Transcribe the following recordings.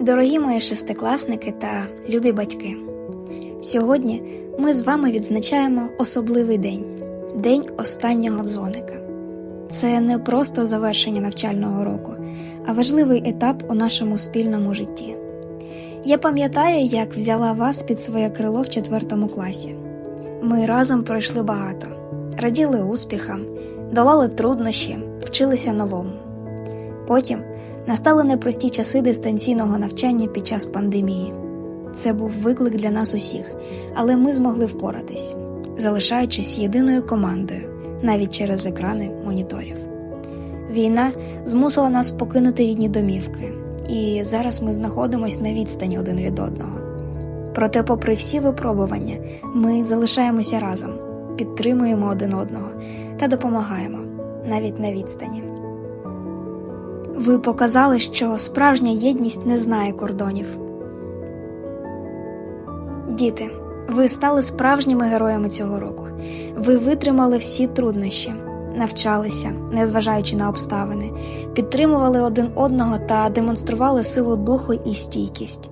Дорогі мої шестикласники та любі батьки, сьогодні ми з вами відзначаємо особливий день день останнього дзвоника. Це не просто завершення навчального року, а важливий етап у нашому спільному житті. Я пам'ятаю, як взяла вас під своє крило в четвертому класі. Ми разом пройшли багато, раділи успіхам, долали труднощі, вчилися новому. Потім настали непрості часи дистанційного навчання під час пандемії. Це був виклик для нас усіх, але ми змогли впоратись, залишаючись єдиною командою навіть через екрани моніторів. Війна змусила нас покинути рідні домівки, і зараз ми знаходимося на відстані один від одного. Проте, попри всі випробування, ми залишаємося разом, підтримуємо один одного та допомагаємо навіть на відстані. Ви показали, що справжня єдність не знає кордонів. Діти, ви стали справжніми героями цього року. Ви витримали всі труднощі, навчалися, незважаючи на обставини, підтримували один одного та демонстрували силу духу і стійкість.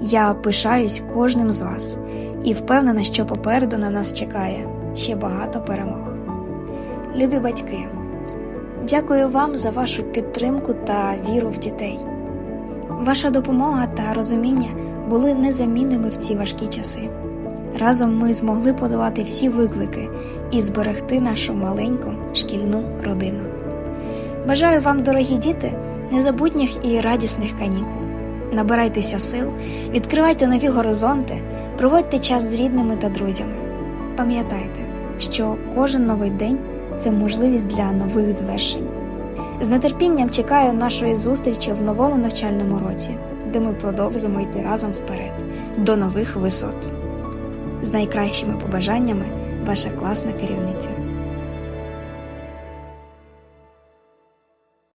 Я пишаюсь кожним з вас і впевнена, що попереду на нас чекає ще багато перемог. Любі батьки, дякую вам за вашу підтримку та віру в дітей. Ваша допомога та розуміння були незамінними в ці важкі часи. Разом ми змогли подолати всі виклики і зберегти нашу маленьку шкільну родину. Бажаю вам, дорогі діти, незабутніх і радісних канікул. Набирайтеся сил, відкривайте нові горизонти, проводьте час з рідними та друзями. Пам'ятайте, що кожен новий день це можливість для нових звершень. З нетерпінням чекаю нашої зустрічі в новому навчальному році, де ми продовжимо йти разом вперед до нових висот. З найкращими побажаннями, ваша класна керівниця.